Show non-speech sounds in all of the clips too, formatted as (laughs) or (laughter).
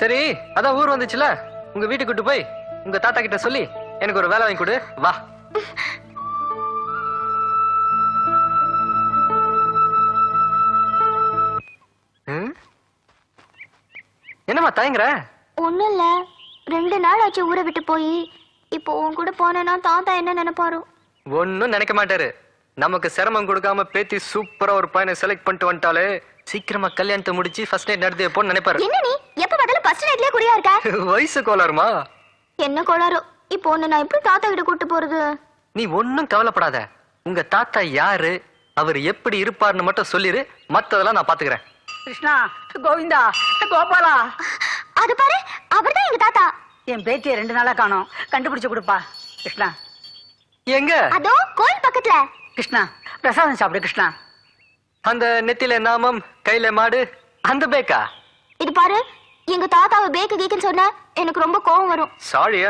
சரி அதான் ஊர் வந்துச்சுல? உங்க வீட்டுக்கு கூட்டு போய் உங்க தாத்தா கிட்ட சொல்லி எனக்கு ஒரு வேலை வாங்கி கொடு. வா? என்னம்மா தயங்குற? ஒண்ணும் இல்ல ரெண்டு நாள் ஆச்சு ஊரை விட்டு போய். இப்போ உன் கூட போனேன்னா தாத்தா என்ன நினைப்பாரோ? ஒன்னும் நினைக்க மாட்டாரு. நமக்கு சிரமம் கொடுக்காம பேத்தி சூப்பரா ஒரு பையனை செலக்ட் பண்ணிட்டு வந்துட்டாலே சீக்கிரமா கல்யாணத்தை முடிச்சு ஃபர்ஸ்ட் நைட் நடத்தி வைப்போம்னு நினைப்பாரு. என்ன நீ? எப்ப பார்த்தாலும் ஃபர்ஸ்ட் நைட்லயே குறியா இருக்க? (laughs) வயசு கோளாறுமா? என்ன கோளாரோ இப்போ உன்னை நான் எப்படி தாத்தா கிட்ட கூட்டு போறது? நீ ஒன்னும் கவலைப்படாத. உங்க தாத்தா யாரு? அவர் எப்படி இருப்பாருன்னு மட்டும் சொல்லிரு. மத்ததெல்லாம் நான் பாத்துக்கிறேன். கிருஷ்ணா கோவிந்தா கோபாலா. அது பாரு அவர்தான் எங்க தாத்தா. என் பேத்தியை ரெண்டு நாளா காணோம். கண்டுபிடிச்சு கொடுப்பா. கிருஷ்ணா. எங்க? அதோ கோயில் பக்கத்துல. கிருஷ்ணா பிரசாதம் சாப்பிடு கிருஷ்ணா. அந்த நெத்தில நாமம் கையில மாடு அந்த பேக்கா? இது பாரு எங்க தாத்தாவை பேக்கு கேக்குன்னு சொன்ன எனக்கு ரொம்ப கோவம் வரும். சாரி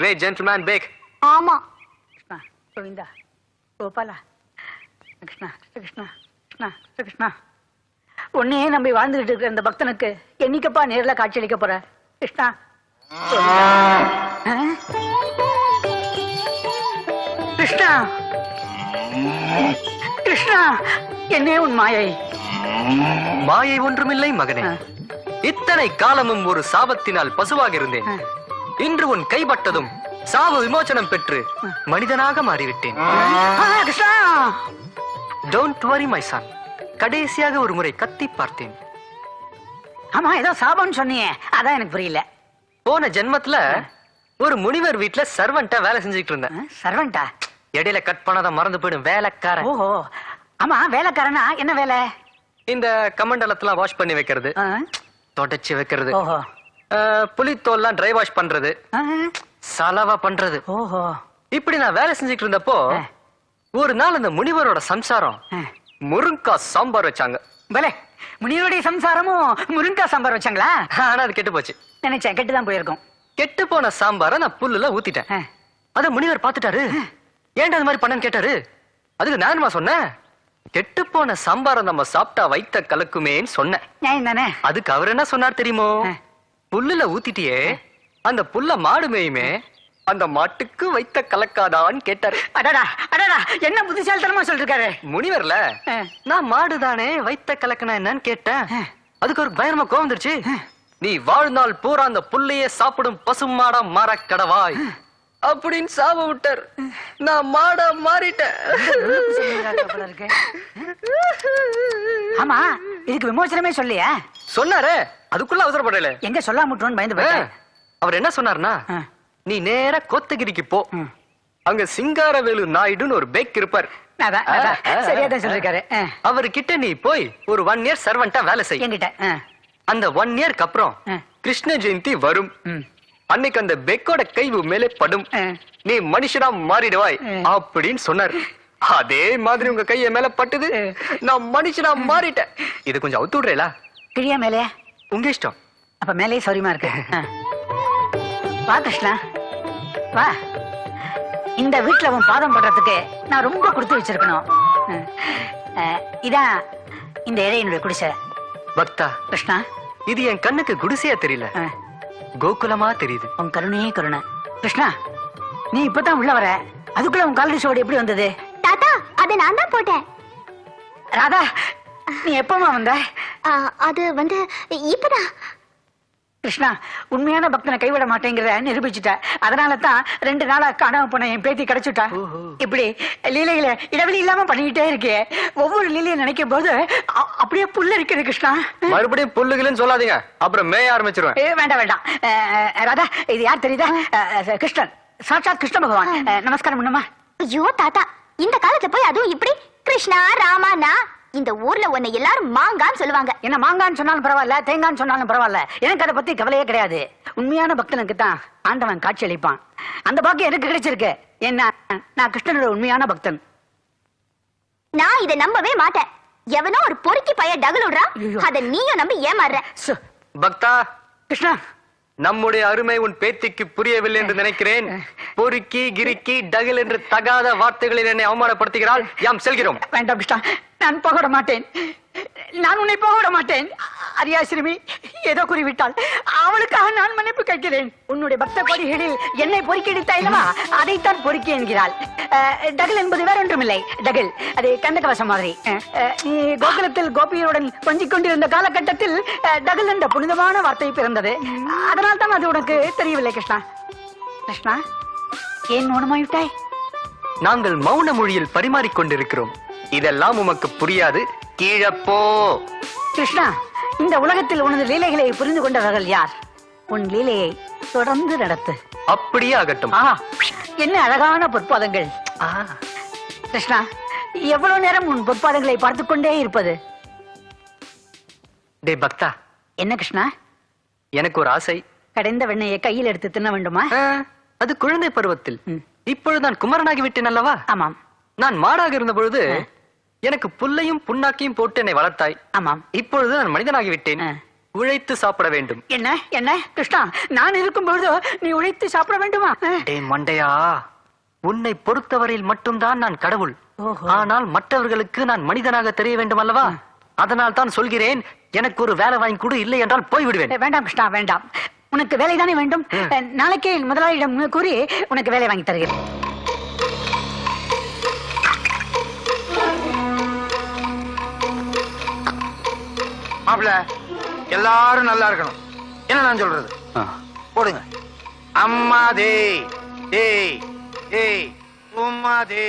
கிரேட் ஜென்டில்மேன் பேக் ஆமா. கிருஷ்ணா கோவிந்தா கோபாலா. கிருஷ்ணா கிருஷ்ணா கிருஷ்ணா கிருஷ்ணா. உன்னையே நம்பி வாழ்ந்துகிட்டு இருக்கிற இந்த பக்தனுக்கு என்னைக்கப்பா நேர்ல காட்சியளிக்க போற? கிருஷ்ணா கோவிந்தா. ஆ? கிருஷ்ணா கிருஷ்ணா என்னே உன் மாயை? மாயை ஒன்றுமில்லை மகனே. இத்தனை காலமும் ஒரு சாபத்தினால் பசுவாக இருந்தேன். இன்று உன் கைப்பட்டதும் சாப விமோசனம் பெற்று மனிதனாக மாறிவிட்டேன். டோன்ட் வரி மை சன் கடைசியாக ஒரு முறை கத்தி பார்த்தேன். ஆமா ஏதோ சாபம்னு சொன்னியே. அதான் எனக்கு புரியல. போன ஜென்மத்துல ஒரு முனிவர் வீட்ல சர்வன்ட்டா வேலை செஞ்சுட்டு இருந்தேன். சர்வெண்டா இடையில கட் பண்ணாத மறந்து போயிடும். வேலைக்காரன். ஓஹோ. ஆமா வேலைக்காரனா? என்ன வேலை? இந்த கமண்டலத்தெல்லாம் வாஷ் பண்ணி வைக்கிறது? தொடச்சு வைக்கிறது. புலித்தோல்லாம் ட்ரை வாஷ் பண்றது? சலவா பண்றது. ஓஹோ. இப்படி நான் வேலை செஞ்சுட்டு இருந்தப்போ. ஒரு நாள் அந்த முனிவரோட சம்சாரம். முருங்கா சாம்பார் வச்சாங்க. பலே முனிவருடைய சம்சாரமும் முருங்கா சாம்பார் வச்சாங்களா? ஆனா அது கெட்டு போச்சு. நினைச்சேன் கெட்டுதான் போயிருக்கும். கெட்டு போன சாம்பாரை நான் புல்லுல ஊத்திட்டேன். அத முனிவர் பாத்துட்டாரு ஏன்டா அது மாதிரி பண்ணன்னு கேட்டாரு அதுக்கு நானுமா சொன்னேன்? கெட்டு போன சாம்பாரை நம்ம சாப்பிட்டா வைத்த கலக்குமேன்னு சொன்னேன். அதுக்கு அவர் என்ன சொன்னார் தெரியுமோ. புல்லுல ஊத்திட்டியே அந்த புல்ல மாடு மேயுமே அந்த மாட்டுக்கு வைத்த கலக்காதான்னு கேட்டாரு. அடடா அடடா என்ன புத்திசாலித்தனமா சொல்லிருக்காரு? முனிவர்ல. நான் மாடுதானே வைத்த கலக்கனா என்னன்னு கேட்டேன். அதுக்கு ஒரு பயங்கரமா கோவம் வந்துருச்சு. நீ வாழ்நாள் பூரா அந்த புல்லையே சாப்பிடும் பசுமாடா மாற கடவாய் அப்படின்னு சாப விட்டார் நான் மாடா மாறிட்டேன். ஆமா இதுக்கு விமோசனமே சொல்லியா சொன்னாரே அதுக்குள்ள அவசரப்படல எங்க சொல்லாம விட்டுருவோன்னு பயந்து போயிட்டேன் அவர் என்ன சொன்னார்னா. நீ நேரா கோத்தகிரிக்கு போ. அங்க சிங்காரவேலு நாயுடுன்னு ஒரு பேக் இருப்பார். அவர்கிட்ட நீ போய் ஒரு ஒன் இயர் சர்வெண்டா வேலை செய் என்கிட்ட ஆ. அந்த ஒன் இயர்க்கு அப்புறம். கிருஷ்ண ஜெயந்தி வரும். அன்னைக்கு அந்த பெக்கோட கை உன் மேலே படும். நீ மனுஷனா மாறிடுவாய். அப்படின்னு சொன்னார். அதே மாதிரி உங்க கைய மேல பட்டுது. நான் மனுஷனா மாறிட்டேன். இது கொஞ்சம் அவுத்து விடுறேலா? கிழியா மேலே? உங்க இஷ்டம். அப்ப மேலே சௌரியமா இருக்கு. வா கிருஷ்ணா. வா. இந்த வீட்டுல உன் பாதம் படுறதுக்கு நான் ரொம்ப கொடுத்து வச்சிருக்கணும். இதான் இந்த இடையினுடைய குடிசை. பக்தா. கிருஷ்ணா. இது என் கண்ணுக்கு குடிசையா தெரியல. கோகுலமா தெரியுது. உன் கருணையே கருணை. கிருஷ்ணா நீ இப்பதான் உள்ள வர. அதுக்குள்ள உன் காலடி சோடு எப்படி வந்தது? தாத்தா அதை நான் தான் போட்டேன். ராதா நீ எப்பமா வந்த? அது வந்து இப்பதான். கிருஷ்ணா உண்மையான பக்தனை கைவிட மாட்டேங்கிறத நிரூபிச்சுட்ட. அதனால தான் ரெண்டு நாளா காணாம போன என் பேத்தி கிடைச்சுட்டா. ஓஹோ. இப்படி லீலைகளை இடைவெளி இல்லாம பண்ணிக்கிட்டே இருக்கே. ஒவ்வொரு லீலையை நினைக்கும் போது அப்படியே புல்ல இருக்குது கிருஷ்ணா. மறுபடியும் புல்லுகளுன்னு சொல்லாதீங்க. அப்புறம் மேய ஆரம்பிச்சிருவேன். ஏ, வேண்டாம் வேண்டாம். ராதா இது யார் தெரியுதா? கிருஷ்ணன். சாட்சாத் கிருஷ்ண பகவான். நமஸ்காரம் பண்ணுமா ஐயோ தாத்தா இந்த காலத்துல போய் அதுவும் இப்படி? கிருஷ்ணா ராமானா இந்த ஊர்ல உன்னை எல்லாரும் மாங்கான்னு சொல்லுவாங்க. என்ன மாங்கான்னு சொன்னாலும் பரவாயில்ல தேங்கான்னு சொன்னாலும் பரவாயில்ல. எனக்கு அதை பத்தி கவலையே கிடையாது. உண்மையான பக்தனுக்கு தான் ஆண்டவன் காட்சி அளிப்பான். அந்த பாக்கியம் எனக்கு கிடைச்சிருக்கு. என்ன நான் கிருஷ்ணனோட உண்மையான பக்தன். நான் இதை நம்பவே மாட்டேன். எவனோ ஒரு பொறுக்கி பைய டகுல் விடுறான். ஐயோ. அத நீயும் நம்பி ஏமாறுற. சு, பக்தா கிருஷ்ணா. நம்முடைய அருமை உன் பேத்திக்கு புரியவில்லை என்று நினைக்கிறேன். பொறுக்கி கிறுக்கி டகில் என்று தகாத வார்த்தைகளில் என்னை அவமானப்படுத்துகிறாள். யாம் செல்கிறோம். வேண்டாம் கிருஷ்ணா. நான் போக மாட்டேன். நான் உன்னை போக மாட்டேன். மாட்டேன் அரியாசிறுமி ஏதோ குறிவிட்டாள். அவளுக்காக நான் மன்னிப்பு கேட்கிறேன். உன்னுடைய பக்த கொடிகளில் என்னை பொறுக்கெடுத்தாய் அதைத்தான் பொறுக்கி என்கிறாள். அஹ், டகில் என்பது வேற ஒன்றுமில்லை. டகில் அது கந்தகவசம் மாதிரி. நீ கோகுலத்தில் கோபியருடன் கொஞ்சிக் கொண்டிருந்த காலகட்டத்தில் அஹ், டகில் என்ற புனிதமான வார்த்தை பிறந்தது. அதனால் தான் அது உனக்கு தெரியவில்லை கிருஷ்ணா. கிருஷ்ணா ஏன் மௌனமாயிட்டாய் நாங்கள் மௌன மொழியில் பரிமாறிக் கொண்டிருக்கிறோம். இதெல்லாம் உமக்கு புரியாது. கீழப்போ கிருஷ்ணா இந்த உலகத்தில் உனது லீலைகளை புரிந்து கொண்டவர்கள் யார்? உன் லீலையை தொடர்ந்து நடத்து. அப்படியே ஆகட்டும். என்ன அழகான பொற்பாதங்கள். கிருஷ்ணா எவ்வளவு நேரம் உன் பொற்பாதங்களை பார்த்துக் கொண்டே இருப்பது? டேய் பக்தா. என்ன கிருஷ்ணா? எனக்கு ஒரு ஆசை. கடைந்த வெண்ணெயை கையில் எடுத்து தின்ன வேண்டுமா? அது குழந்தை பருவத்தில். இப்பொழுது நான் குமரனாகி விட்டேன் அல்லவா? ஆமாம். நான் மாடாக இருந்த பொழுது எனக்கு புல்லையும் புண்ணாக்கையும் போட்டு என்னை வளர்த்தாய். ஆமாம். இப்பொழுது நான் மனிதனாகி விட்டேன். உழைத்து சாப்பிட வேண்டும். என்ன? என்ன? கிருஷ்ணா நான் இருக்கும் பொழுது நீ உழைத்து சாப்பிட வேண்டுமா? டேய் மண்டையா உன்னை பொறுத்தவரையில் மட்டும்தான் நான் கடவுள். ஆனால் மற்றவர்களுக்கு நான் மனிதனாக தெரிய வேண்டும் அல்லவா? அதனால் தான் சொல்கிறேன் எனக்கு ஒரு வேலை வாங்கி கொடு இல்லை என்றால் போய் விடுவேன் வேண்டாம் கிருஷ்ணா வேண்டாம். உனக்கு வேலை தானே வேண்டும். நாளைக்கே முதலாளியிடம் கூறி உனக்கு வேலை வாங்கி தருகிறேன். மாப்பிள எல்லாரும் நல்லா இருக்கணும். என்ன நான் சொல்றது? போடுங்க. அம்மா தே உம்மா தே.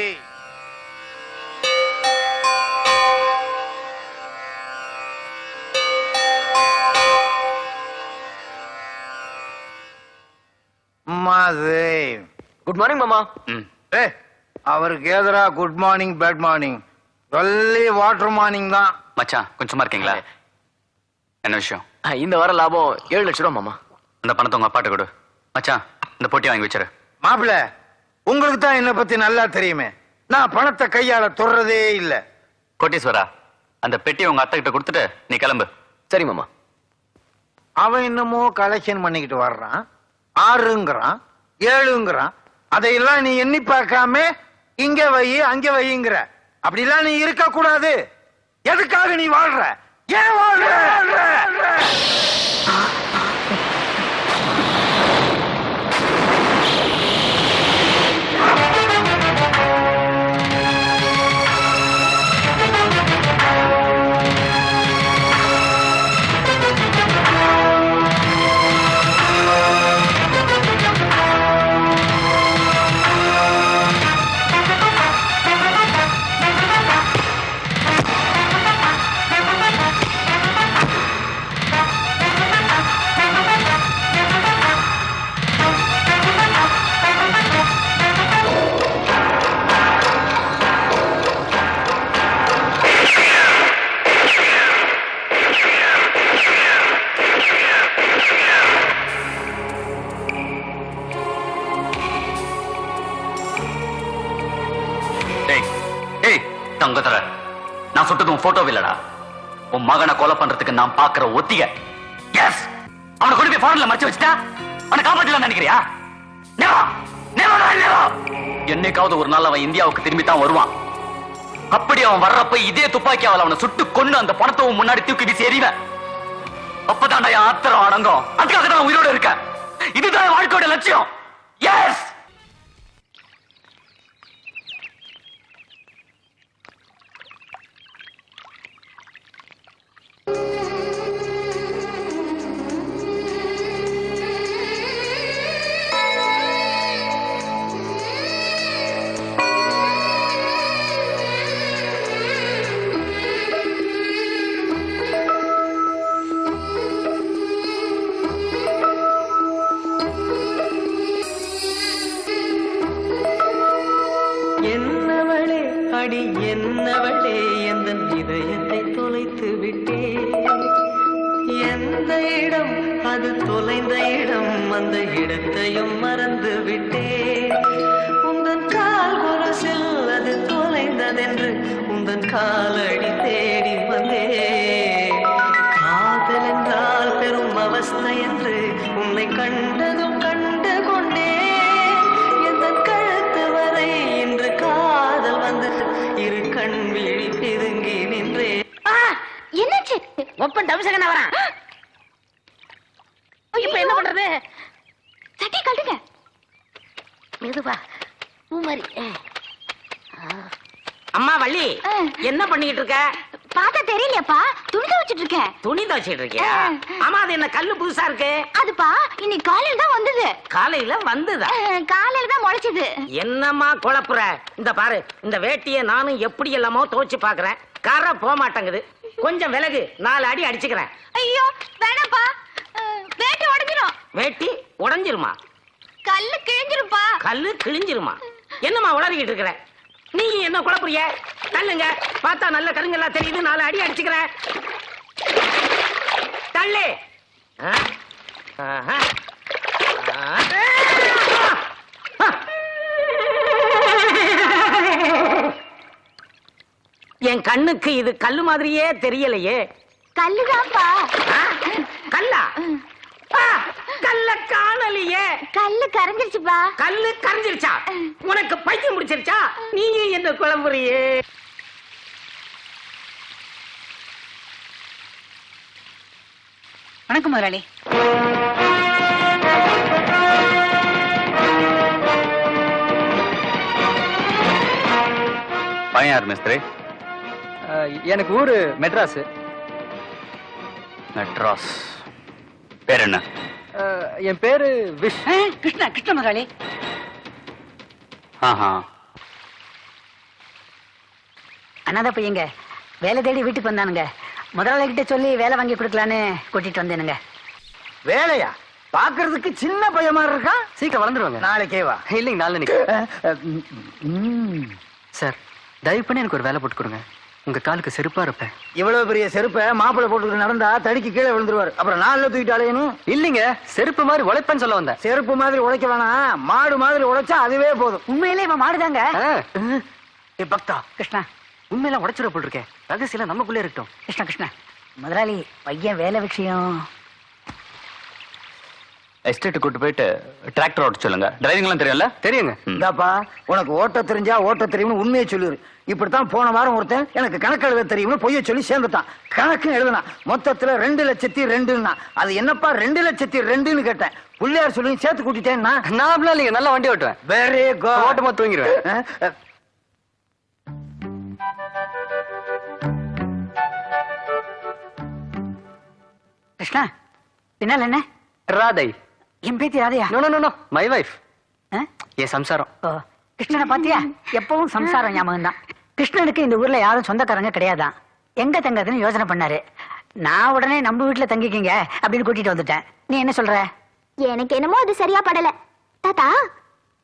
அம்மா தே. குட் மார்னிங் மாமா. ஏ அவருக்கு எதிரா குட் மார்னிங் பேட் மார்னிங் சொல்லி வாட்டர் மார்னிங் தான். மச்சான் கொஞ்சமா இருக்கீங்களா? என்ன விஷயம்? இந்த வார லாபம் ஏழு லட்சம் ரூபா மாமா. அந்த பணத்தை உங்க அப்பாட்ட கொடு. மச்சான் இந்த பொட்டி வாங்கி வச்சிரு. மாப்பிள உங்களுக்கு தான் என்னை பத்தி நல்லா தெரியுமே. நான் பணத்தை கையால தொடுறதே இல்ல. கோட்டீஸ்வரா அந்த பெட்டியை உங்க அத்தை கிட்ட கொடுத்துட்டு நீ கிளம்பு. சரி மாமா. அவன் என்னமோ கலெக்ஷன் பண்ணிக்கிட்டு வர்றான். ஆறுங்கிறான் ஏழுங்கிறான். அதையெல்லாம் நீ எண்ணி பார்க்காம இங்க வை அங்க வைங்கிற. அப்படிலாம் நீ இருக்க கூடாது எதுக்காக நீ வாழ்ற? ஏன் வாழ்ற டேய் மகனை கொலை பண்றதுக்கு நான் பாக்குற ஒத்திக எஸ் அவனை கொண்டு போய் போன்ல மறைச்சு வச்சுட்டா? அவனை காப்பாற்றலாம் நினைக்கிறியா? Never! Never, never, என்னைக்காவது ஒரு நாள் அவன் இந்தியாவுக்கு திரும்பி தான் வருவான். அப்படி அவன் வர்றப்ப இதே துப்பாக்கி துப்பாக்கியாவில் அவனை சுட்டு கொண்டு அந்த பணத்தை முன்னாடி தூக்கி வீசி எறிவேன். அப்பதான் ஆத்திரம் அடங்கும். அதுக்காக தான் உயிரோட இருக்க. இதுதான் வாழ்க்கையோட லட்சியம். எஸ் கண்டு கொண்டே எந்த கழுத்து வரை காதல் வந்து இரு கண் விழி பிதுங்கி நின்றே. என்னாச்சு? ஒப்பன் தவிசகன் இப்ப என்ன பண்றது? சட்டி கழுங்க மெதுவா அம்மா வள்ளி என்ன பண்ணிக்கிட்டு இருக்க? பார்த்தா தெரியலையாப்பா. துணி துவைச்சிட்டு இருக்கேன். துணி துவைச்சிட்டு இருக்கியா. ஆமா அது என்ன கல்லு புதுசா இருக்கு? அதுப்பா இன்னைக்கு காலையில தான் வந்தது. காலையில வந்ததா? காலையில தான் முளைச்சது. என்னம்மா குழப்புற? இந்த பாரு இந்த வேட்டிய நானும் எப்படி எல்லாமோ துவைச்சு பாக்குறேன் கரை போக மாட்டேங்குது. கொஞ்சம் விலகு நாலு அடி அடிச்சுக்கிறேன். ஐயோ வேணாப்பா. வேட்டி உடைஞ்சிரும். வேட்டி உடைஞ்சிருமா? கல்லு கிழிஞ்சிருப்பா கல்லு கிழிஞ்சிருமா? என்னம்மா உளறிக்கிட்டு இருக்கிற? நீ என்ன குழப்புறிய? தள்ளுங்க. பார்த்தா நல்ல கருங்கெல்லாம் தெரியுது. நாலு அடி அடிச்சுக்கிற. தள்ளு. ஆ? என் கண்ணுக்கு இது கல்லு மாதிரியே தெரியலையே. கல்லுதான்ப்பா ஆ? கல்லா ஆ, கல்ல காணலையே. கல்லு கரைஞ்சிருச்சுப்பா. கல்லு கரைஞ்சிருச்சா? உனக்கு பைத்தியம் முடிச்சிருச்சா நீங்க என்ன குழம்புறியே? வணக்கம் முதலாளி. பையன் யார் மிஸ்திரி எனக்கு ஊரு மெட்ராஸ். மெட்ராஸ். பேர் என்ன? என் பேரு விஷ். கிருஷ்ணா கிருஷ்ண முதலாளி அண்ணாத பையங்க வேலை தேடி வீட்டுக்கு வந்தானுங்க. முதலாளி கிட்ட சொல்லி வேலை வாங்கி கொடுக்கலான்னு கூட்டிட்டு வந்தேனுங்க. வேலையா? பாக்குறதுக்கு சின்ன பையன் மாதிரி இருக்கான் சீக்கிரம் வளர்ந்துருவாங்க. நாளைக்கே வா. இல்லைங்க நாளைக்கு. சார் தயவு பண்ணி எனக்கு ஒரு வேலை போட்டு கொடுங்க. உங்க காலுக்கு செருப்பா இருப்பேன். இவ்வளவு பெரிய செருப்பை மாப்பிள்ளை போட்டுக்கிட்டு நடந்தா தடிக்கு கீழே விழுந்துருவாரு. அப்புறம் நாலுல தூக்கிட்டு அலையணும் இல்லைங்க செருப்பு மாதிரி உழைப்பேன்னு சொல்ல வந்தேன். செருப்பு மாதிரி உழைக்க வேணாம். மாடு மாதிரி உழைச்சா அதுவே போதும். உண்மையிலே இவன் மாடுதாங்க. ஏய் பக்தா. கிருஷ்ணா. உண்மையெல்லாம் உடைச்சிட போல் இருக்கேன் ரகசியம் நமக்குள்ளே இருக்கட்டும். கிருஷ்ணா கிருஷ்ணா. முதலாளி பையன் வேலை விஷயம். எஸ்டேட் கூட்டு போயிட்டு டிராக்டர் ஓட்ட சொல்லுங்க. டிரைவிங்லாம் தெரியும்ல? தெரியுங்க. இந்தாப்பா உனக்கு ஓட்ட தெரிஞ்சா ஓட்ட தெரியும்னு உண்மையை சொல்லிரு. இப்படித்தான் போன வாரம் ஒருத்தன் எனக்கு கணக்கு எழுத தெரியும்னு பொய்ய சொல்லி சேர்ந்துட்டான். கணக்கு எழுதுனான் மொத்தத்துல ரெண்டு லட்சத்தி ரெண்டுன்னா. அது என்னப்பா ரெண்டு லட்சத்தி ரெண்டுன்னு கேட்டேன். பிள்ளையார் சொல்லி சேர்த்து கூட்டிட்டேன்னா? நான் அப்படிலாம் இல்லைங்க நல்லா வண்டி ஓட்டுவேன். வெரி ஓட்டமா தூங்கிடுவேன் குட் கிருஷ்ணா பின்னால் என்ன? ராதை. என் பேத்தி ராதையா? No no no my wife? என் சம்சாரம். ஓ கிருஷ்ணனை பாத்தியா? எப்பவும் சம்சாரம் ஞாபகம் தான் கிருஷ்ணனுக்கு இந்த ஊர்ல யாரும் சொந்தக்காரங்க கிடையாதான். எங்க தங்கறதுன்னு யோசனை பண்ணாரு. நான் உடனே நம்ம வீட்டுல தங்கிக்கிங்க அப்படின்னு கூட்டிட்டு வந்துட்டேன். நீ என்ன சொல்ற? எனக்கு என்னமோ அது சரியா படல. தாத்தா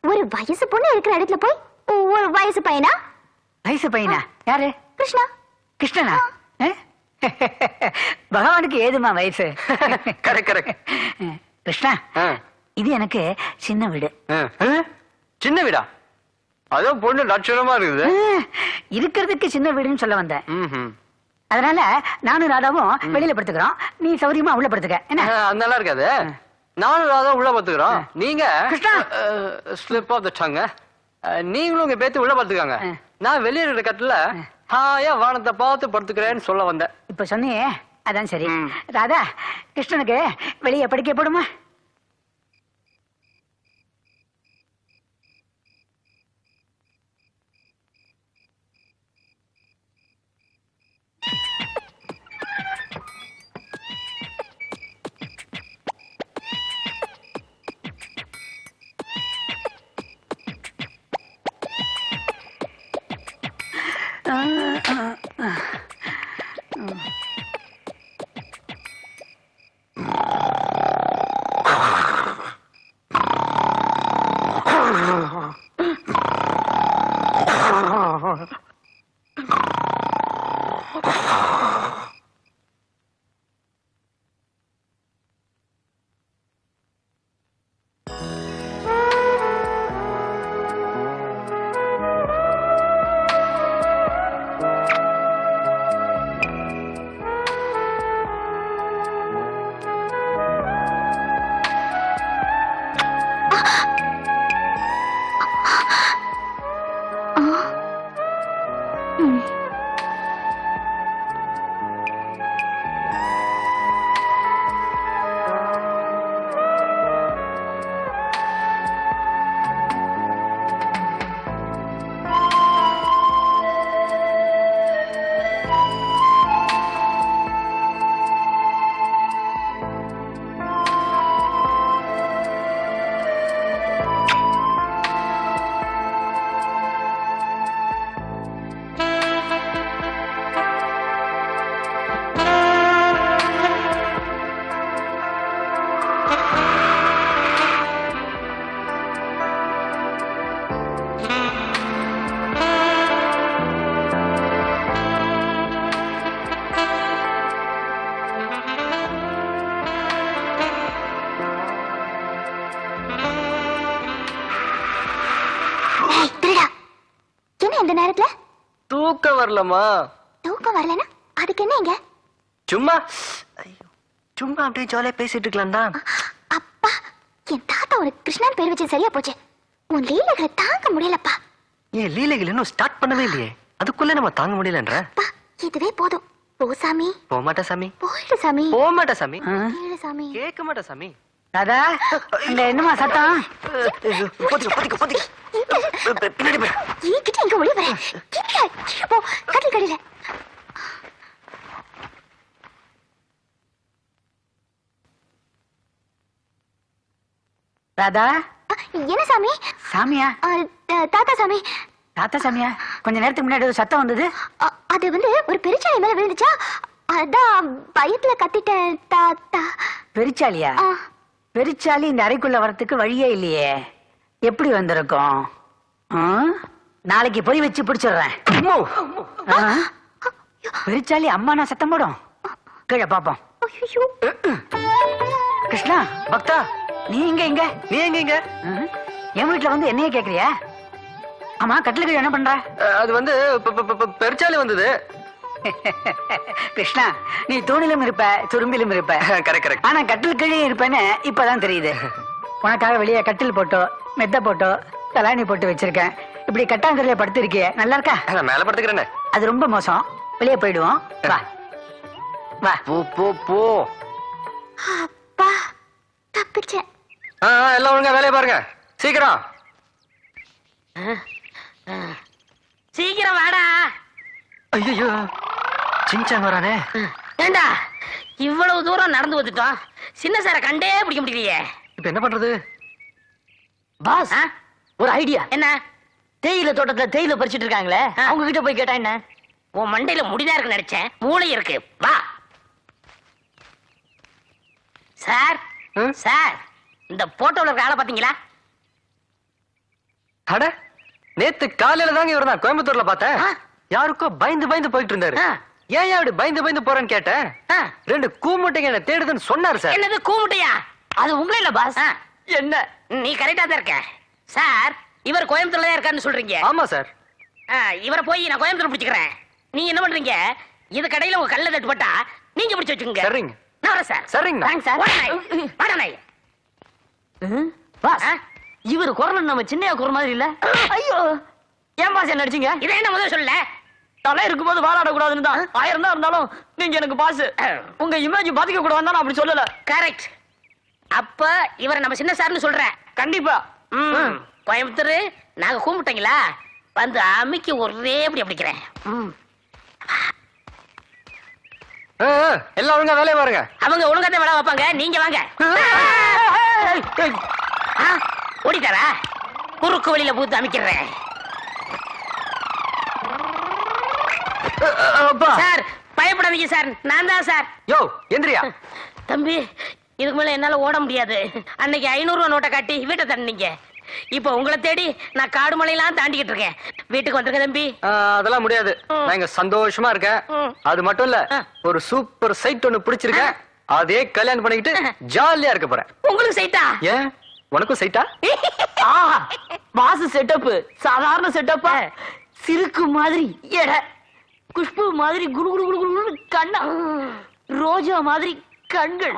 ஒரு வயசு பொண்ணு இருக்கிற இடத்துல போய் ஒரு வயசு பையனா? வயசு பையனா? யாரு? கிருஷ்ணா. கிருஷ்ணனா? (laughs) பகவானுக்கு ஏதுமா வயசு? (laughs) கரெக்ட் கரெக்ட் கிருஷ்ணா இது எனக்கு சின்ன வீடு. சின்ன வீடா? அதுவும் பொண்ணு லட்சணமா இருக்குது. இருக்கிறதுக்கு சின்ன வீடுன்னு சொல்ல வந்தேன். அதனால நானும் ராதாவும் வெளியில படுத்துக்கிறோம். நீ சௌரியமா உள்ள படுத்துக்க. என்ன? நல்லா இருக்காது. நானும் ராதா உள்ள பாத்துக்கிறோம் நீங்க. ஸ்லிப் ஆஃப் த டங்க நீங்களும் உங்க பேத்தி உள்ள பாத்துக்காங்க ஆ. நான் வெளியே இருக்கிற கட்டுல ஹாயா வானத்தை பார்த்து படுத்துக்கிறேன்னு சொல்ல வந்தேன். இப்ப சொன்னியே அதான் சரி. ராதா கிருஷ்ணனுக்கு வெளியே படிக்க போடுமா வரலமா தூக்கம் வரலனா அதுக்கு என்ன இங்க? சும்மா ஐயோ, சும்மா அப்படியே ஜாலியா பேசிட்டு இருக்கலாம் தான் அப்பா என் தாத்தா ஒரு கிருஷ்ணன் பேர் வச்சு சரியா போச்சு. உன் லீலைகளை தாங்க முடியலப்பா. ஏன் லீலைகள் இன்னும் ஸ்டார்ட் பண்ணவே இல்லையே. அதுக்குள்ள நம்ம தாங்க முடியலன்ற. அப்பா இதுவே போதும். போ சாமி. போக மாட்டேன் சாமி. போயிடு சாமி. போக மாட்டேன் சாமி. ஆ? போயிடு சாமி. கேட்க மாட்டேன் சாமி. ராதா அங்க என்னமா சத்தம்? போத்திக்க பின்னாடி போய் என்கிட்ட எங்க ஒளி வர. கீழே போ. கட்டில் கடியில. ராதா? என்ன சாமி? சாமியா? தாத்தா சாமி. தாத்தா சாமியா? கொஞ்ச நேரத்துக்கு முன்னாடி ஒரு சத்தம் வந்தது. அது வந்து ஒரு பெருச்சாளி மேல விழுந்துச்சா? அதான் பயத்துல கத்திட்டேன் தாத்தா. பெரிச்சாலியா? பெரிச்சாலி இந்த அறைக்குள்ள வரத்துக்கு வழியே இல்லையே. எப்படி வந்திருக்கும்? நாளைக்கு பொறி வச்சு பிடிச்சிடுறேன். ஆ? பெரிச்சாலி அம்மா நான் சத்தம் போடும். கீழே பாப்போம். கிருஷ்ணா பக்தா நீ இங்க இங்க. நீ எங்க இங்க? என் வீட்டுல வந்து என்னைய கேக்குறியா? ஆமா கட்டில கீழே என்ன பண்ற? அது வந்து பெருச்சாலி வந்தது. (laughs) கிருஷ்ணா நீ தூணிலும் இருப்ப துரும்பிலும் இருப்ப. (laughs) கரெக்ட் கரெக்ட் ஆனா கட்டில் கீழே இருப்பேன்னு இப்பதான் தெரியுது. உனக்காக வெளியே கட்டில் போட்டோ மெத்த போட்டோ தலாணி போட்டு வச்சிருக்கேன். இப்படி கட்டாங்கரையில படுத்து இருக்கியே நல்லா இருக்கா? நான் மேல படுத்துக்கிறேன்னு அது ரொம்ப மோசம். வெளியே போயிடுவோம். வா. வா. போ போ போ. அப்பா தப்பிச்சேன். ஆ, எல்லாம் ஒழுங்கா வேலையை பாருங்க. சீக்கிரம். சீக்கிரம் வாடா. ஐயோ சின்சான் வரானே. ஏண்டா இவ்வளவு தூரம் நடந்து வந்துட்டோம். சின்ன சார கண்டே பிடிக்க முடியலையே. இப்ப என்ன பண்றது? பாஸ் ஒரு ஐடியா என்ன? தேயிலை தோட்டத்துல தேயிலை பறிச்சிட்டு இருக்காங்களே. அவங்க கிட்ட போய் கேட்டா என்ன? உன் மண்டையில முடிதான் இருக்கு நினைச்சேன். மூளை இருக்கு. வா. சார்? சார் இந்த போட்டோல இருக்க ஆளை பாத்தீங்களா அட நேத்து காலையில தாங்க இவர் நான் கோயம்புத்தூர்ல பார்த்தேன். யாருக்கோ பயந்து பயந்து போயிட்டு இருந்தாரு. ஏன் அப்படி பயந்து பயந்து போறேன்னு கேட்டேன்? ரெண்டு கூமுட்டைங்க என்ன தேடுதுன்னு சொன்னாரு சார். என்னது கூமுட்டையா? அது உங்களே இல்ல பாஸ். என்ன? நீ கரெக்டா தான் இருக்க. சார் இவர் கோயம்புத்தூர்ல தான் இருக்காருன்னு சொல்றீங்க. ஆமா சார். இவரை போய் நான் கோயம்புத்தூர் பிடிச்சுக்கிறேன். நீங்க என்ன பண்றீங்க? இது கடையில உங்க கல்ல தட்டுப்பட்டா நீங்க பிடிச்சு வச்சுக்கோங்க. சரிங்க. நான் வரேன் சார். சரிங்க தேங்க்ஸ் சார். நாய். பாஸ்? இவர் குரல் நம்ம சின்ன குரல் மாதிரி இல்ல? ஐயோ ஏன் பாஸ் என்ன அடிச்சீங்க இதை என்ன முதல்ல சொல்லல? தலை இருக்கும்போது வாழாடக்கூடாதுன்னு தான். ஆயிரம் தான் இருந்தாலும் நீங்க எனக்கு பாஸ். உங்க இமேஜ் பாதிக்க கூடாதுன்னு அப்படி சொல்லல. கரெக்ட் அப்ப இவரை நம்ம சின்ன சார்னு சொல்றேன் கண்டிப்பா ம். கோயம்புத்தூர் நாங்க கூப்பிட்டீங்களா வந்து அமிக்கி ஒரே அப்படி அப்படிக்கிறேன் எல்லாம் ஒழுங்கா வேலையை பாருங்க அவங்க ஒழுங்காத வேலை வைப்பாங்க நீங்க வாங்க ஓடிட்டாரா குறுக்கு வழியில பூத்து அமைக்கிறேன் அப்பா சார் பயப்படாதீங்க சார் நான் தான் சார் யோ எந்திரியா தம்பி இதுக்கு மேல என்னால ஓட முடியாது. அன்னைக்கு ஐநூறு ரூபா நோட்டை காட்டி வீட்டை தண்டிங்க இப்போ உங்களை தேடி நான் காடு மலையெல்லாம் தாண்டிக்கிட்டு இருக்கேன். வீட்டுக்கு வந்துருங்க தம்பி. அதெல்லாம் முடியாது. நான் இங்க சந்தோஷமா இருக்கேன். அது மட்டும் இல்ல. ஒரு சூப்பர் சைட் ஒண்ணு பிடிச்சிருக்கேன். அதே கல்யாணம் பண்ணிக்கிட்டு ஜாலியா இருக்க போறேன். உங்களுக்கு சைட்டா ஏன்? உனக்கும் சைட்டா பாஸ் செட்டப் சாதாரண செட்டப்பா சிறுக்கு மாதிரி எடை குஷ்பு மாதிரி குடு குடு குடு குடு கண்ணா? ரோஜா மாதிரி கண்கள்.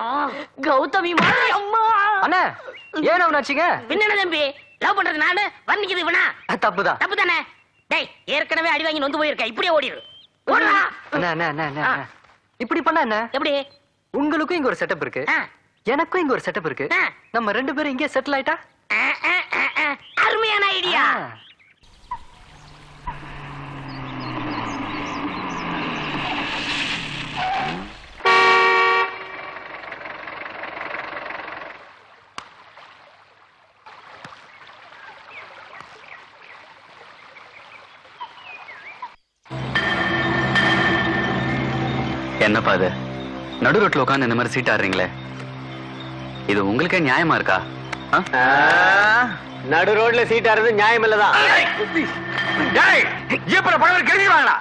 கௌதமி மாதிரி அம்மா. அண்ணா ஏன் அவனாச்சுங்க பின்ன தம்பி லவ் பண்றது நானு வர்ணிக்குது இவனா. தப்புதான் தப்பு தானே டேய் ஏற்கனவே அடி வாங்கி நொந்து போயிருக்க இப்படியே ஓடிடு. இப்படி பண்ணா என்ன? எப்படி? உங்களுக்கும் இங்க ஒரு செட்டப் இருக்கு. எனக்கும் இங்க ஒரு செட்டப் இருக்கு. நம்ம ரெண்டு பேரும் இங்கே செட்டில் ஆயிட்டா. அருமையான ஐடியா என்னப்பா அது நடு ரோட்ல உட்காந்து இந்த மாதிரி சீட் ஆடுறீங்களே இது உங்களுக்கே நியாயமா இருக்கா? நடு ரோட்ல சீட்டா இருந்து நியாயம் இல்லதான் இப்ப படம் கேள்வி வாங்கடா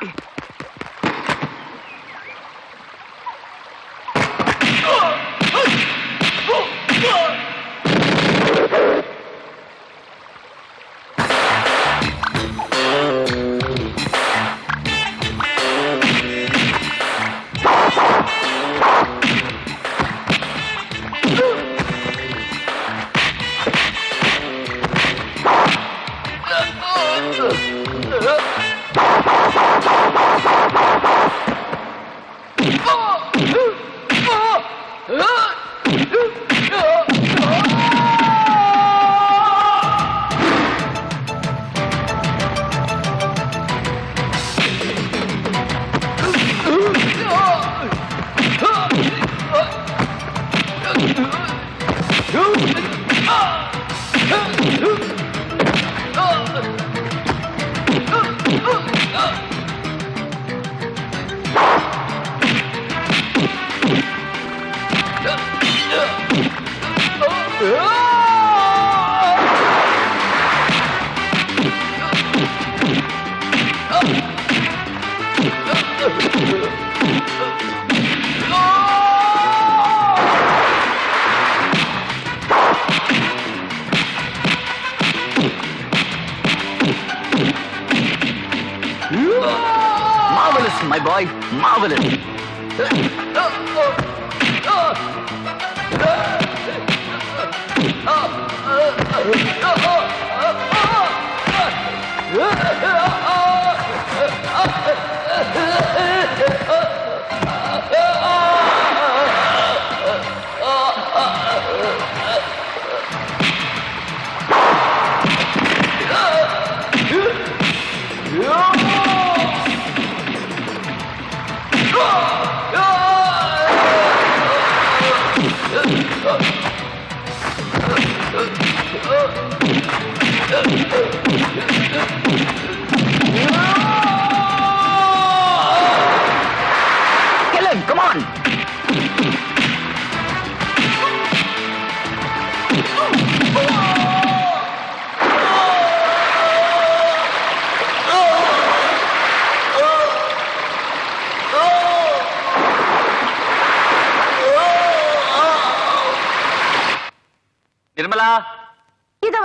Marvelous,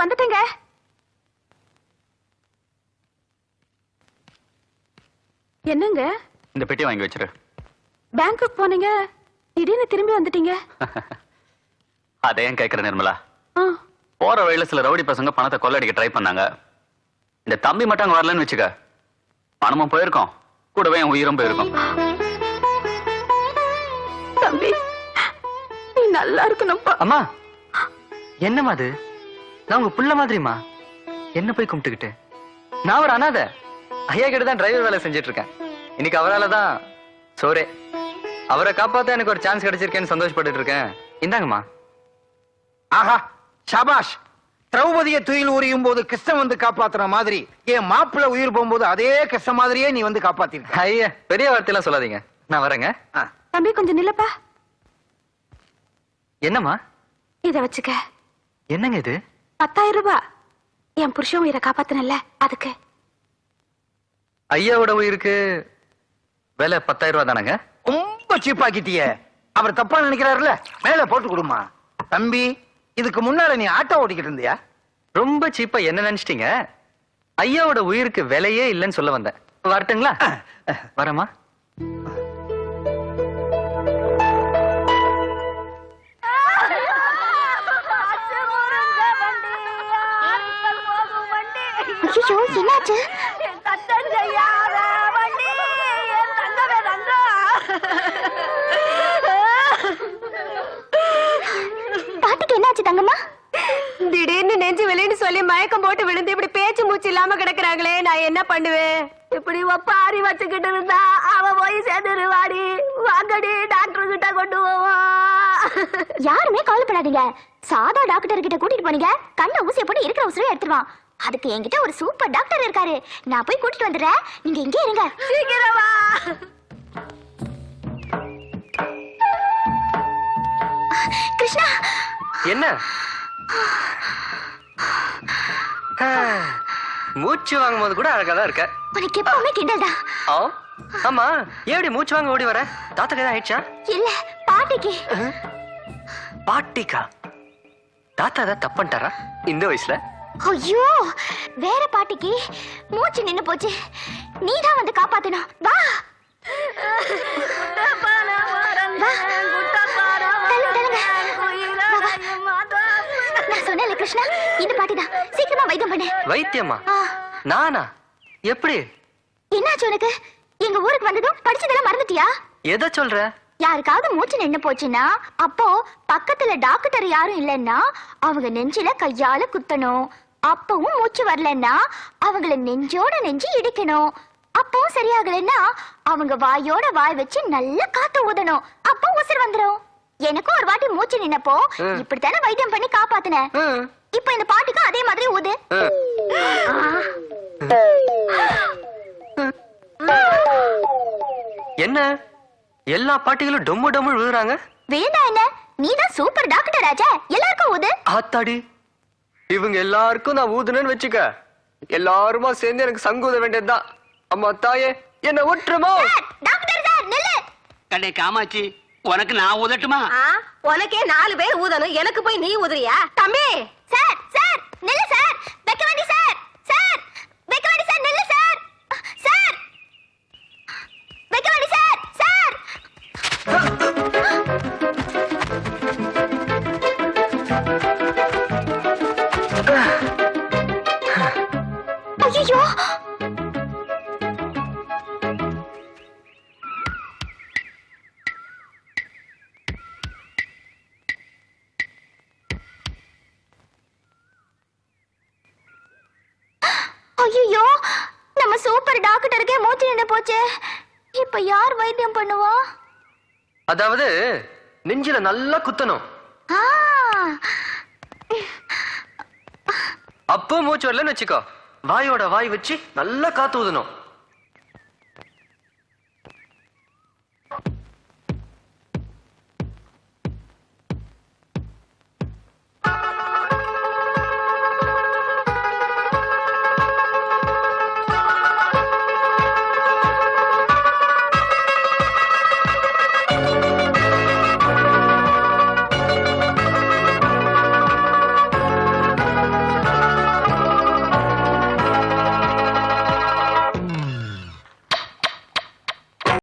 வந்துட்டேங்க. என்னங்க? இந்த பெட்டி வாங்கி வச்சிரு. பேங்க்குக்கு போனீங்க. திடீர்னு திரும்பி வந்துட்டீங்க. (laughs) அதை ஏன் கேட்கிற நிர்மலா? போற வழியில சில ரவுடி பசங்க பணத்தை கொள்ளடிக்க ட்ரை பண்ணாங்க. இந்த தம்பி மட்டும் அங்க வரலன்னு வச்சுக்க. பணமும் போயிருக்கோம். கூடவே என் உயிரும் போயிருக்கும். தம்பி நீ நல்லா இருக்கணும்ப்பா அம்மா என்னம்மா அது? நான் உங்க புள்ள மாதிரிமா என்ன போய் கும்பிட்டுக்கிட்டு? நான் ஒரு அனாதை. ஐயா கிட்ட தான் டிரைவர் வேலை செஞ்சுட்டு இருக்கேன் இன்னைக்கு அவரால தான் சோரே அவரை காப்பாத்த எனக்கு ஒரு சான்ஸ் கிடைச்சிருக்கேன்னு சந்தோஷப்பட்டுட்டு இருக்கேன் இந்தாங்கம்மா. ஆஹா சபாஷ். திரௌபதியை துயில் உரியும் போது கிருஷ்ணன் வந்து காப்பாத்துற மாதிரி என் மாப்பிள்ளை உயிர் போகும்போது அதே கிருஷ்ண மாதிரியே நீ வந்து காப்பாத்திருக்க. ஐயா பெரிய வார்த்தையெல்லாம் சொல்லாதீங்க. நான் வரேங்க. தம்பி கொஞ்சம் நில்லப்பா. என்னம்மா? இத வச்சுக்க. என்னங்க இது? பத்தாயிரம் ரூபாய் என் புருஷன் உயிரை காப்பாத்தினல்ல அதுக்கு. ஐயாவோட உயிருக்கு விலை பத்தாயிரம் ரூபாய் தானங்க? ரொம்ப சீப்பாக்கிட்டிய அவர் தப்பா நினைக்கிறாருல மேல போட்டு கொடுமா. தம்பி இதுக்கு முன்னால நீ ஆட்டோ ஓட்டிக்கிட்டு இருந்தியா? ரொம்ப சீப்பா என்ன நினைச்சிட்டீங்க? ஐயாவோட உயிருக்கு விலையே இல்லைன்னு சொல்ல வந்தேன். வரட்டுங்களா? வரமா ஐயோ என்னாச்சு பாட்டுக்கு என்னாச்சு தங்கம்மா? திடீர்னு நெஞ்சு வெளின்னு சொல்லி மயக்கம் போட்டு விழுந்து இப்படி பேச்சு மூச்சு இல்லாம கிடக்குறாங்களே நான் என்ன பண்ணுவேன்? இப்படி ஒப்பாரி வச்சுக்கிட்டு இருந்தா அவ போய் சேர்ந்துருவாடி. வாங்கடி டாக்டர் கிட்ட கொண்டு போவோம் யாருமே கவலைப்படாதீங்க. சாதா டாக்டர் கிட்ட கூட்டிட்டு போனீங்க. கண்ண ஊசிய போட்டு இருக்கிற உசுரையும் எடுத்துருவான். அதுக்கு என்கிட்ட ஒரு சூப்பர் டாக்டர் இருக்காரு. நான் போய் கூட்டிட்டு வந்துடுறேன். நீங்க இங்கே இருங்க. சீக்கிரமா. கிருஷ்ணா. என்ன? மூச்சு வாங்கும் போது கூட அழகா தான் இருக்க. உனக்கு எப்பவுமே கிண்டல்டா ஆ? ஆமா. ஏடி மூச்சு வாங்க ஓடி வர? தாத்தாக்கு ஏதாவது ஆயிடுச்சா? இல்ல பாட்டிக்கு. பாட்டிக்கா? தாத்தா ஏதாவது தப்பன்ட்டாரா இந்த வயசுல? ஐயோ வேற பாட்டிக்கு மூச்சு நின்னு போச்சு. நீ தான் வந்து காப்பாத்தணும் வா. கிருஷ்ணா இந்த பாட்டி தான் சீக்கிரமா வைத்தியம் பண்ணு. வைத்தியமா? நானா? எப்படி? என்னாச்சு உனக்கு? எங்க ஊருக்கு வந்ததும் படிச்சதெல்லாம் மறந்துட்டியா? எதை சொல்ற? யாருக்காவது மூச்சு நின்னு போச்சுன்னா அப்போ பக்கத்துல டாக்டர் யாரும் இல்லைன்னா அவங்க நெஞ்சில கையால குத்தணும். அப்பவும் மூச்சு வரலன்னா அவங்கள நெஞ்சோட நெஞ்சு இடிக்கணும். அப்பவும் சரியாகலைன்னா அவங்க வாயோட வாய் வச்சு நல்லா காத்து ஊதணும். அப்போ உசுர் வந்துரும். எனக்கும் ஒரு வாட்டி மூச்சு நின்னப்போ. இப்படித்தானே வைத்தியம் பண்ணி காப்பாத்தினேன். இப்போ இந்த பாட்டுக்கும் அதே மாதிரி ஊது. என்ன? எல்லா பாட்டிகளும் டொம்மு டொம்மு விழுறாங்க வேண்டா என்ன? நீதான் சூப்பர் டாக்டர் ராஜா. எல்லாருக்கும் ஊது. ஆத்தாடி. இவங்க எல்லாருக்கும் நான் ஊதுனேன்னு வச்சுக்க. எல்லாருமா சேர்ந்து எனக்கு சங்கு ஊத வேண்டியதுதான். அம்மா தாயே என்ன நில்லு. கண்டே காமாட்சி உனக்கு நான் உதட்டுமா ஆ, உனக்கே நாலு பேர் ஊதணும். எனக்கு போய் நீ ஊதுறியா? தம்பி! சார் சார் நில்லு சார். வைக்க வேண்டி சார். சார் வைக்க வேண்டி சார் நில்லு சார். சார் வைக்க வேண்டி சார் சார். ஐயோ நம்ம சூப்பர் டாக்டருக்கே மூச்சு நின்று போச்சு. இப்ப யார் வைத்தியம் பண்ணுவா? அதாவது நெஞ்சில நல்லா குத்தணும். அப்போ மூச்சு வரலன்னு வச்சுக்கோ. வாயோட வாய் வச்சு நல்லா காத்து ஊதணும்.